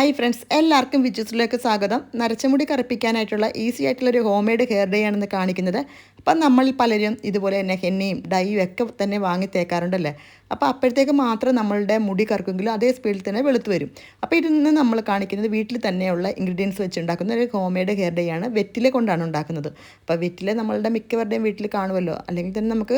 Hi friends എല്ലാവർക്കും വിജുസിലേക്ക് സ്വാഗതം. നരച്ചമുടി കറുപ്പിക്കാനായിട്ടുള്ള easy ആയിട്ടുള്ള ഒരു ഹോം മെയ്ഡ് ഹെയർ ഡേ ആണെന്ന് കാണിക്കുന്നത്. അപ്പം നമ്മൾ പലരും ഇതുപോലെ തന്നെ ഹെന്നയും ഡൈയും ഒക്കെ തന്നെ വാങ്ങി തേക്കാറുണ്ടല്ലേ? അപ്പോൾ അപ്പോഴത്തേക്ക് മാത്രം നമ്മളുടെ മുടി കറുക്കെങ്കിലും അതേ സ്പീഡിൽ തന്നെ വെളുത്ത് വരും. അപ്പോൾ ഇതിന്ന് നമ്മൾ കാണിക്കുന്നത് വീട്ടിൽ തന്നെയുള്ള ഇൻഗ്രീഡിയൻസ് വെച്ച് ഉണ്ടാക്കുന്ന ഒരു ഹോം ഹെയർ ഡേ ആണ് വെറ്റില കൊണ്ടാണ് ഉണ്ടാക്കുന്നത്. അപ്പോൾ വെറ്റില നമ്മളുടെ മിക്കവരുടെയും വീട്ടിൽ കാണുമല്ലോ. അല്ലെങ്കിൽ തന്നെ നമുക്ക്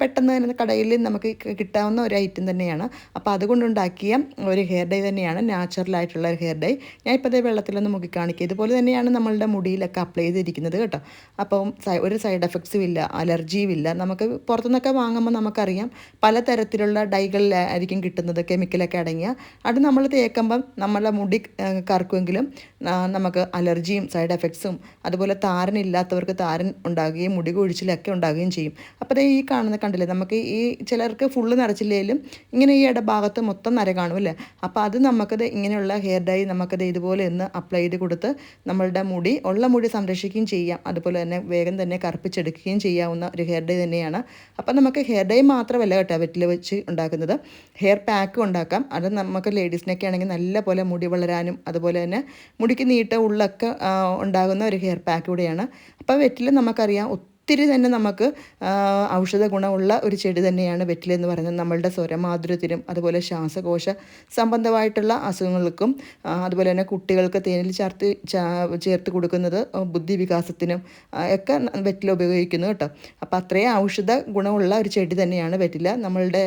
പെട്ടെന്ന് തന്നെ കടയിൽ നമുക്ക് കിട്ടാവുന്ന ഒരു ഐറ്റം തന്നെയാണ്. അപ്പോൾ അതുകൊണ്ടുണ്ടാക്കിയ ഒരു ഹെയർ ഡേ തന്നെയാണ് നാച്ചുറൽ ആയിട്ടുള്ള ഒരു ഹെയർ ഡേ ഞാൻ ഇപ്പോൾ അതേ വെള്ളത്തിലൊന്ന് മുക്കി കാണിക്കുക ഇതുപോലെ തന്നെയാണ് നമ്മളുടെ മുടിയിലൊക്കെ അപ്ലൈ ചെയ്തിരിക്കുന്നത് കേട്ടോ. അപ്പം ഒരു സൈഡ് എഫക്ട്സും ഇല്ല അലർജിയും ഇല്ല. നമുക്ക് പുറത്തുനിന്നൊക്കെ വാങ്ങുമ്പോൾ നമുക്കറിയാം പലതരത്തിലുള്ള ഡൈകളിലായിരിക്കും കിട്ടുന്നത് കെമിക്കലൊക്കെ അടങ്ങിയ. അത് നമ്മൾ തേക്കുമ്പം നമ്മളെ മുടി കറക്കുമെങ്കിലും നമുക്ക് അലർജിയും സൈഡ് എഫക്ട്സും അതുപോലെ താരനില്ലാത്തവർക്ക് താരൻ ഉണ്ടാകുകയും മുടി കൊഴിച്ചിലൊക്കെ ഉണ്ടാകുകയും ചെയ്യും. അപ്പോൾ ഈ കാണുന്ന കണ്ടില്ലേ നമുക്ക് ഈ ചിലർക്ക് ഫുള്ള് നിറച്ചില്ലെങ്കിലും ഇങ്ങനെ ഈ ഇടഭാഗത്ത് മൊത്തം നര കാണും അല്ലേ? അപ്പോൾ അത് നമുക്കത് ഇങ്ങനെയുള്ള ഹെയർ ഡൈ നമുക്കത് ഇതുപോലെ ഒന്ന് അപ്ലൈ ചെയ്ത് കൊടുത്ത് നമ്മളുടെ മുടി ഉള്ള മുടി സംരക്ഷിക്കുകയും ചെയ്യാം. അതുപോലെ തന്നെ വേഗം തന്നെ കറുപ്പിച്ചെടുക്കുകയും ചെയ്യാവുന്ന ഒരു ഹെയർ ഡൈ തന്നെയാണ്. അപ്പോൾ നമുക്ക് ഹെയർ ഡൈ മാത്രമല്ല കേട്ടോ വെറ്റിൽ വെച്ച് ഉണ്ടാക്കുന്നത്. ഹെയർ പാക്കും ഉണ്ടാക്കാം. അത് നമുക്ക് ലേഡീസിനൊക്കെ ആണെങ്കിൽ നല്ല പോലെ മുടി വളരാനും അതുപോലെ തന്നെ മുടിക്ക് നീട്ട ഉള്ളൊക്കെ ഉണ്ടാകുന്ന ഒരു ഹെയർ പാക്ക് കൂടെയാണ്. അപ്പോൾ വെറ്റിൽ നമുക്കറിയാം ഒത്തിരി തന്നെ നമുക്ക് ഔഷധ ഗുണമുള്ള ഒരു ചെടി തന്നെയാണ് വെറ്റില എന്ന് പറയുന്നത്. നമ്മളുടെ സ്വരമാധുര്യത്തിനും അതുപോലെ ശ്വാസകോശ സംബന്ധമായിട്ടുള്ള അസുഖങ്ങൾക്കും അതുപോലെ തന്നെ കുട്ടികൾക്ക് തേനിൽ ചേർത്ത് ചേർത്ത് കൊടുക്കുന്നത് ബുദ്ധി വികാസത്തിനും ഒക്കെ വെറ്റില ഉപയോഗിക്കുന്നു കേട്ടോ. അപ്പോൾ അത്രയും ഔഷധ ഗുണമുള്ള ഒരു ചെടി തന്നെയാണ് വെറ്റില. നമ്മളുടെ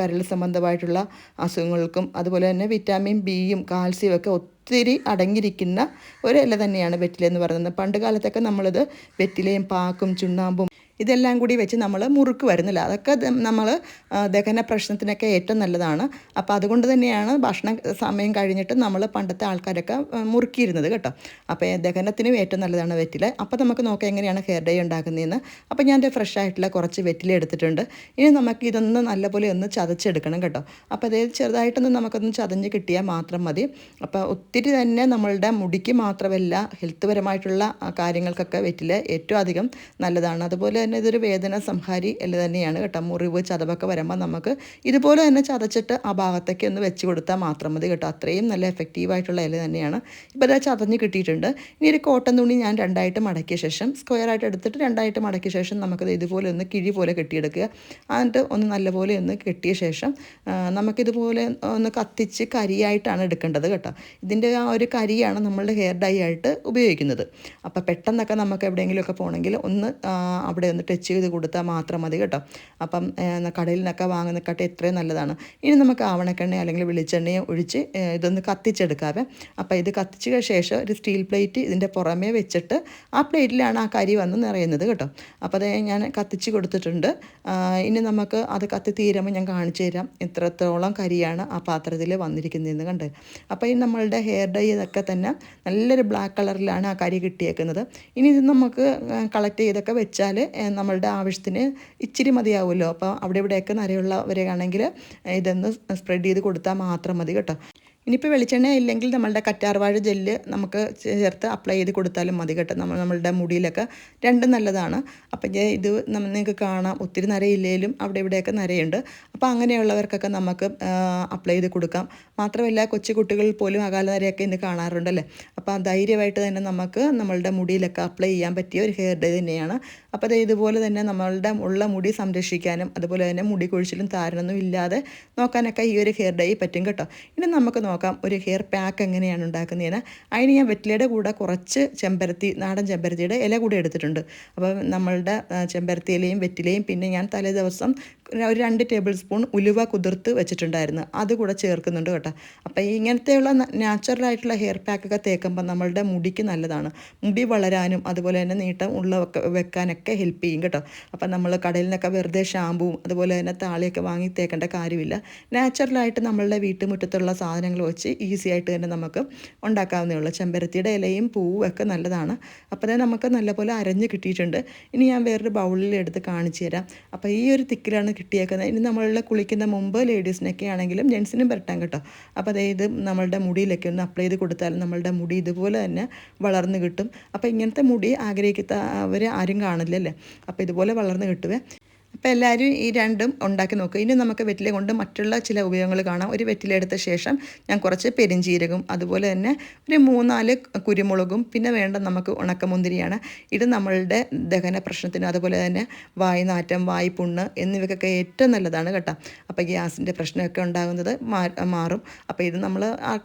കരൾ സംബന്ധമായിട്ടുള്ള അസുഖങ്ങൾക്കും അതുപോലെ തന്നെ വിറ്റാമിൻ ബിയും കാൽസ്യവും ഒക്കെ ഒത്തിരി അടങ്ങിയിരിക്കുന്ന ഒരു തന്നെയാണ് വെറ്റില എന്ന് പറയുന്നത്. പണ്ട് കാലത്തൊക്കെ നമ്മളിത് വെറ്റിലയും പാക്കും ചുണ്ണാമ്പും ഇതെല്ലാം കൂടി വെച്ച് നമ്മൾ മുറുക്ക് വരുന്നില്ല. അതൊക്കെ നമ്മൾ ദഹന പ്രശ്നത്തിനൊക്കെ ഏറ്റവും നല്ലതാണ്. അപ്പോൾ അതുകൊണ്ട് തന്നെയാണ് ഭക്ഷണ സമയം കഴിഞ്ഞിട്ട് നമ്മൾ പണ്ടത്തെ ആൾക്കാരൊക്കെ മുറുക്കിയിരുന്നത് കേട്ടോ. അപ്പോൾ ദഹനത്തിനും ഏറ്റവും നല്ലതാണ് വെറ്റില. അപ്പോൾ നമുക്ക് നോക്കാം എങ്ങനെയാണ് ഹെയർ ഡേ ഉണ്ടാക്കുന്നതെന്ന് അപ്പോൾ ഞാൻ ഫ്രഷ് ആയിട്ടുള്ള കുറച്ച് വെറ്റില എടുത്തിട്ടുണ്ട്. ഇനി നമുക്ക് ഇതൊന്ന് നല്ലപോലെ ഒന്ന് ചതച്ചെടുക്കണം കേട്ടോ. അപ്പോൾ അതായത് ചെറുതായിട്ടൊന്ന് നമുക്കൊന്ന് ചതഞ്ഞ് കിട്ടിയാൽ മാത്രം മതി. അപ്പോൾ ഒത്തിരി തന്നെ നമ്മളുടെ മുടിക്ക് മാത്രമല്ല ഹെൽത്ത് പരമായിട്ടുള്ള കാര്യങ്ങൾക്കൊക്കെ വെറ്റില ഏറ്റവും അധികം നല്ലതാണ്. അതുപോലെ തന്നെ ഇതൊരു വേദന സംഹാരി അല്ല തന്നെയാണ് കേട്ടോ. മുറിവ് ചതവൊക്കെ വരുമ്പോൾ നമുക്ക് ഇതുപോലെ തന്നെ ചതച്ചിട്ട് ആ ഭാഗത്തേക്ക് ഒന്ന് വെച്ച് കൊടുത്താൽ മാത്രം മതി കേട്ടോ. അത്രയും നല്ല എഫക്റ്റീവായിട്ടുള്ള ഇല തന്നെയാണ്. ഇപ്പോൾ അത് ചതഞ്ഞ് കിട്ടിയിട്ടുണ്ട്. ഇനി ഒരു കോട്ടൺ തുണി ഞാൻ രണ്ടായിട്ട് മടക്കിയ ശേഷം സ്ക്വയർ ആയിട്ട് എടുത്തിട്ട് രണ്ടായിട്ട് മടക്കിയ ശേഷം നമുക്കത് ഇതുപോലെ ഒന്ന് കിഴി പോലെ കെട്ടിയെടുക്കുക. എന്നിട്ട് ഒന്ന് നല്ലപോലെ ഒന്ന് കെട്ടിയ ശേഷം നമുക്കിതുപോലെ ഒന്ന് കത്തിച്ച് കരിയായിട്ടാണ് എടുക്കേണ്ടത് കേട്ടോ. ഇതിന്റെ ആ ഒരു കരിയാണ് നമ്മളുടെ ഹെയർ ഡൈ ആയിട്ട് ഉപയോഗിക്കുന്നത്. അപ്പോൾ പെട്ടെന്നൊക്കെ നമുക്ക് എവിടെയെങ്കിലുമൊക്കെ പോകണമെങ്കിൽ ഒന്ന് അവിടെ ഒന്ന് ടച്ച് ചെയ്ത് കൊടുത്താൽ മാത്രം മതി കേട്ടോ. അപ്പം കടയിൽ നിന്നൊക്കെ വാങ്ങുന്നക്കാട്ട് എത്രയും നല്ലതാണ്. ഇനി നമുക്ക് ആവണക്കെണ്ണ അല്ലെങ്കിൽ വെളിച്ചെണ്ണയോ ഒഴിച്ച് ഇതൊന്ന് കത്തിച്ചെടുക്കാവേ. അപ്പോൾ ഇത് കത്തിച്ച ശേഷം ഒരു സ്റ്റീൽ പ്ലേറ്റ് ഇതിന്റെ പുറമേ വെച്ചിട്ട് ആ പ്ലേറ്റിലാണ് ആ കരി വന്ന് നിറയുന്നത് കേട്ടോ. അപ്പോൾ അത് ഞാൻ കത്തിച്ച് കൊടുത്തിട്ടുണ്ട്. ഇനി നമുക്ക് അത് കത്തി തീരുമ്പോൾ ഞാൻ കാണിച്ചു തരാം ഇത്രത്തോളം കരിയാണ് ആ പാത്രത്തിൽ വന്നിരിക്കുന്നതെന്ന് കണ്ട്. അപ്പോൾ ഈ നമ്മളുടെ ഹെയർ ഡൈ ഇതൊക്കെ തന്നെ നല്ലൊരു ബ്ലാക്ക് കളറിലാണ് ആ കരി കിട്ടിയേക്കുന്നത്. ഇനി ഇത് നമുക്ക് കളക്ട് ചെയ്തൊക്കെ വെച്ചാൽ നമ്മളുടെ ആവശ്യത്തിന് ഇച്ചിരി മതിയാവുമല്ലോ. അപ്പോൾ അവിടെ ഇവിടെയൊക്കെ നരയുള്ളവരാണെങ്കിൽ ഇതൊന്ന് സ്പ്രെഡ് ചെയ്ത് കൊടുത്താൽ മാത്രം മതി കേട്ടോ. ഇനിയിപ്പോൾ വെളിച്ചെണ്ണ ഇല്ലെങ്കിൽ നമ്മളുടെ കറ്റാർവാഴ ജെല്ല് നമുക്ക് ചേർത്ത് അപ്ലൈ ചെയ്ത് കൊടുത്താലും മതി കേട്ടോ. നമ്മൾ നമ്മളുടെ മുടിയിലൊക്കെ. രണ്ടും നല്ലതാണ്. അപ്പം ഇത് നിങ്ങൾക്ക് കാണാം. ഒത്തിരി നരയില്ലെങ്കിലും അവിടെ ഇവിടെയൊക്കെ നരയുണ്ട്. അപ്പോൾ അങ്ങനെയുള്ളവർക്കൊക്കെ നമുക്ക് അപ്ലൈ ചെയ്ത് കൊടുക്കാം. മാത്രമല്ല കൊച്ചു കുട്ടികളിൽ പോലും അകാല നരയൊക്കെ ഇന്ന് കാണാറുണ്ടല്ലേ? അപ്പോൾ ധൈര്യമായിട്ട് തന്നെ നമുക്ക് നമ്മളുടെ മുടിയിലൊക്കെ അപ്ലൈ ചെയ്യാൻ പറ്റിയ ഒരു ഹെയർ ഡേ തന്നെയാണ്. അപ്പോൾ അത് ഇതുപോലെ തന്നെ നമ്മളുടെ ഉള്ള മുടി സംരക്ഷിക്കാനും അതുപോലെ തന്നെ മുടി കൊഴിച്ചിലും താരനൊന്നും ഇല്ലാതെ നോക്കാനൊക്കെ ഈ ഒരു ഹെയർ ഡേ പറ്റും കേട്ടോ. ഇനി നമുക്ക് നോക്കാം ഒരു ഹെയർ പാക്ക് എങ്ങനെയാണ് ഉണ്ടാക്കുന്നതെന്ന് അതിന് ഞാൻ വെറ്റിലയുടെ കൂടെ കുറച്ച് ചെമ്പരത്തി നാടൻ ചെമ്പരത്തിയുടെ ഇല കൂടെ എടുത്തിട്ടുണ്ട്. അപ്പം നമ്മളുടെ ചെമ്പരത്തിയിലെയും വെറ്റിലയും പിന്നെ ഞാൻ തലേ ദിവസം ഒരു രണ്ട് ടേബിൾ സ്പൂൺ ഉലുവ കുതിർത്ത് വെച്ചിട്ടുണ്ടായിരുന്നു. അത് കൂടെ ചേർക്കുന്നുണ്ട് കേട്ടോ. അപ്പോൾ ഇങ്ങനത്തെയുള്ള നാച്ചുറലായിട്ടുള്ള ഹെയർ പാക്കൊക്കെ തേക്കുമ്പോൾ നമ്മളുടെ മുടിക്ക് നല്ലതാണ്. മുടി വളരാനും അതുപോലെ തന്നെ നീട്ടം ഉള്ള വെക്കാനൊക്കെ ഹെൽപ്പ് ചെയ്യും കേട്ടോ. അപ്പോൾ നമ്മൾ കടയിൽ നിന്നൊക്കെ വെറുതെ ഷാമ്പുവും അതുപോലെ തന്നെ താളിയൊക്കെ വാങ്ങി തേക്കേണ്ട കാര്യമില്ല. നാച്ചുറലായിട്ട് നമ്മളുടെ വീട്ടുമുറ്റത്തുള്ള സാധനങ്ങൾ വെച്ച് ഈസി ആയിട്ട് തന്നെ നമുക്ക് ഉണ്ടാക്കാവുന്നേ ഉള്ളൂ. ചെമ്പരത്തിയുടെ ഇലയും പൂവും ഒക്കെ നല്ലതാണ്. അപ്പോൾ തന്നെ നമുക്ക് നല്ലപോലെ അരഞ്ഞ് കിട്ടിയിട്ടുണ്ട്. ഇനി ഞാൻ വേറൊരു ബൗളിൽ എടുത്ത് കാണിച്ചു തരാം. അപ്പോൾ ഈ ഒരു തിക്കിലാണ് കിട്ടിയേക്കുന്നത്. ഇനി നമ്മളുടെ കുളിക്കുന്ന മുമ്പ് ലേഡീസിനൊക്കെ ആണെങ്കിലും ജെൻസിനും പരട്ടാം കേട്ടോ. അപ്പോൾ അതായത് നമ്മളുടെ മുടിയിലൊക്കെ ഒന്ന് അപ്ലൈ ചെയ്ത് കൊടുത്താൽ നമ്മളുടെ മുടി ഇതുപോലെ തന്നെ വളർന്നു കിട്ടും. അപ്പോൾ ഇങ്ങനത്തെ മുടി ആഗ്രഹിക്കാത്ത അവർ ആരും കാണില്ലല്ലേ? അപ്പോൾ ഇതുപോലെ വളർന്നു കിട്ടുവേ. അപ്പോൾ എല്ലാവരും ഈ രണ്ടും ഉണ്ടാക്കി നോക്കുക ഇനി നമുക്ക് വെറ്റില കൊണ്ട് മറ്റുള്ള ചില ഉപയോഗങ്ങൾ കാണാം. ഒരു വെറ്റില എടുത്ത ശേഷം ഞാൻ കുറച്ച് പെരിഞ്ചീരകം അതുപോലെ തന്നെ ഒരു മൂന്നാൽ കുരുമുളകും പിന്നെ വേണ്ട നമുക്ക് ഉണക്കമുന്തിരിയാണ്. ഇത് നമ്മളുടെ ദഹന പ്രശ്നത്തിന് അതുപോലെ തന്നെ വായുനാറ്റം വായ്പുണ്ണ് എന്നിവയ്ക്കൊക്കെ ഏറ്റവും നല്ലതാണ് കേട്ടോ. അപ്പോൾ ഗ്യാസിന്റെ പ്രശ്നമൊക്കെ ഉണ്ടാകുന്നത് മാറും. അപ്പോൾ ഇത് നമ്മൾ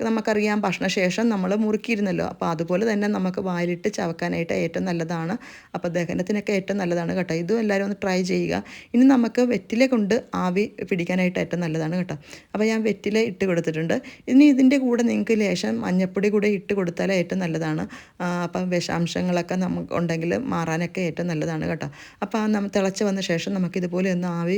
നമുക്കറിയാം ഭക്ഷണശേഷം നമ്മൾ മുറുക്കിയിരുന്നല്ലോ. അപ്പോൾ അതുപോലെ തന്നെ നമുക്ക് വായിലിട്ട് ചവക്കാനായിട്ട് ഏറ്റവും നല്ലതാണ്. അപ്പോൾ ദഹനത്തിനൊക്കെ ഏറ്റവും നല്ലതാണ് കേട്ടോ. ഇതും എല്ലാവരും ഒന്ന് ട്രൈ ചെയ്യുക. ഇനി നമുക്ക് വെറ്റില കൊണ്ട് ആവി പിടിക്കാനായിട്ട് ഏറ്റവും നല്ലതാണ് കേട്ടോ. അപ്പോൾ ഞാൻ വെറ്റില ഇട്ട് കൊടുത്തിട്ടുണ്ട്. ഇനി ഇതിന്റെ കൂടെ നിങ്ങൾക്ക് ലേശം മഞ്ഞപ്പൊടി കൂടെ ഇട്ട് കൊടുത്താൽ ഏറ്റവും നല്ലതാണ്. അപ്പം വിഷാംശങ്ങളൊക്കെ നമുക്ക് ഉണ്ടെങ്കിൽ മാറാനൊക്കെ ഏറ്റവും നല്ലതാണ് കേട്ടോ. അപ്പോൾ നമ്മൾ തിളച്ച് വന്ന ശേഷം നമുക്ക് ഇതുപോലെ ഒന്ന് ആവി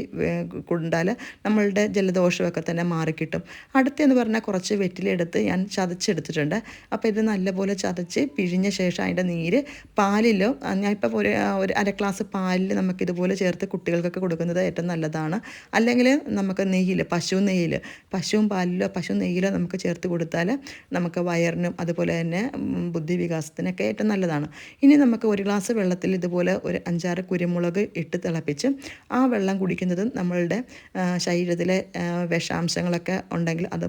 കൊണ്ടാൽ നമ്മളുടെ ജലദോഷമൊക്കെ തന്നെ മാറിക്കിട്ടും. അടുത്തെന്ന് പറഞ്ഞാൽ കുറച്ച് വെറ്റിലെടുത്ത് ഞാൻ ചതച്ചെടുത്തിട്ടുണ്ട്. അപ്പോൾ ഇത് നല്ലപോലെ ചതച്ച് പിഴിഞ്ഞ ശേഷം അതിന്റെ നീര് പാലിലോ ഞാൻ ഇപ്പോൾ ഒരു ഒരു അര ഗ്ലാസ് പാലിൽ നമുക്കിതുപോലെ ചേർത്ത് കുട്ടികൾക്കൊക്കെ കൊടുക്കുന്നത് ഏറ്റവും നല്ലതാണ്. അല്ലെങ്കിൽ നമുക്ക് നെയ്യിൽ പശു നെയ്യിൽ പശുവും പാലിലോ പശു നെയ്യിലോ നമുക്ക് ചേർത്ത് കൊടുത്താൽ നമുക്ക് വയറിനും അതുപോലെ തന്നെ ബുദ്ധി വികാസത്തിനൊക്കെ ഏറ്റവും നല്ലതാണ്. ഇനി നമുക്ക് ഒരു ഗ്ലാസ് വെള്ളത്തിൽ ഇതുപോലെ ഒരു അഞ്ചാറ് കുരുമുളക് ഇട്ട് തിളപ്പിച്ച് ആ വെള്ളം കുടിക്കുന്നത് നമ്മളുടെ ശരീരത്തിലെ വിഷാംശങ്ങളൊക്കെ ഉണ്ടെങ്കിൽ അത്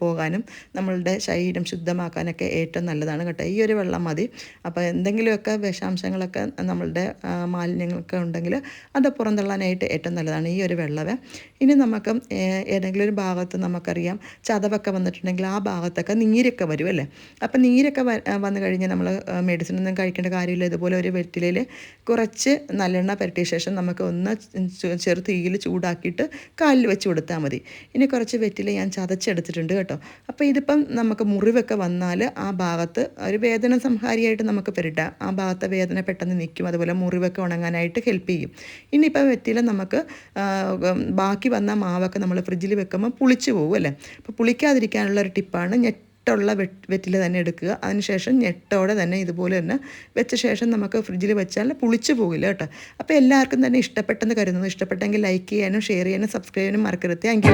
പോകാനും നമ്മളുടെ ശരീരം ശുദ്ധമാക്കാനൊക്കെ ഏറ്റവും നല്ലതാണ് കേട്ടോ. ഈ ഒരു വെള്ളം മതി. അപ്പോൾ എന്തെങ്കിലുമൊക്കെ വിഷാംശങ്ങളൊക്കെ നമ്മളുടെ മാലിന്യങ്ങളൊക്കെ ഉണ്ടെങ്കിൽ അത് പുറന്തള്ളാനായിട്ട് ഏറ്റവും നല്ലതാണ് ഈ ഒരു വെള്ളവ. ഇനി നമുക്ക് ഏതെങ്കിലും ഒരു ഭാഗത്ത് നമുക്കറിയാം ചതവൊക്കെ വന്നിട്ടുണ്ടെങ്കിൽ ആ ഭാഗത്തൊക്കെ നീരൊക്കെ വരും അല്ലേ? അപ്പം നീരൊക്കെ വന്നു കഴിഞ്ഞാൽ നമ്മൾ മെഡിസിൻ ഒന്നും കഴിക്കേണ്ട കാര്യമില്ല. ഇതുപോലെ ഒരു വെറ്റിലയിൽ കുറച്ച് നല്ലെണ്ണ പരട്ടിയ ശേഷം നമുക്ക് ഒന്ന് ചെറു തീയിൽ ചൂടാക്കിയിട്ട് കാലിൽ വെച്ച് കൊടുത്താൽ മതി. ഇനി കുറച്ച് വെറ്റില ഞാൻ ചതച്ചെടുത്തിട്ടുണ്ട് കേട്ടോ. അപ്പോൾ ഇതിപ്പം നമുക്ക് മുറിവൊക്കെ വന്നാൽ ആ ഭാഗത്ത് ഒരു വേദന സംഹാരിയായിട്ട് നമുക്ക് പെരട്ടാം. ആ ഭാഗത്തെ വേദന പെട്ടെന്ന് നിൽക്കും. അതുപോലെ മുറിവൊക്കെ ഉണങ്ങാനായിട്ട് ഹെൽപ്പ് ചെയ്യും. ഇനിയിപ്പോൾ വെറ്റില നമുക്ക് ബാക്കി വന്ന മാവൊക്കെ നമ്മൾ ഫ്രിഡ്ജിൽ വെക്കുമ്പോൾ പുളിച്ചു പോകും അല്ലേ? അപ്പോൾ പുളിക്കാതിരിക്കാനുള്ള ഒരു ടിപ്പാണ് ഞെട്ടുള്ള വെ വെറ്റില തന്നെ എടുക്കുക. അതിനുശേഷം ഞെട്ടോടെ തന്നെ ഇതുപോലെ തന്നെ വെച്ച ശേഷം നമുക്ക് ഫ്രിഡ്ജിൽ വെച്ചാൽ പുളിച്ചു പോകില്ല കേട്ടോ. അപ്പോൾ എല്ലാവർക്കും തന്നെ ഇഷ്ടപ്പെട്ടെന്ന് കരുതുന്നു. ഇഷ്ടപ്പെട്ടെങ്കിൽ ലൈക്ക് ചെയ്യാനും ഷെയർ ചെയ്യാനും സബ്സ്ക്രൈബ് ചെയ്യാനും മറക്കരുത്. താങ്ക്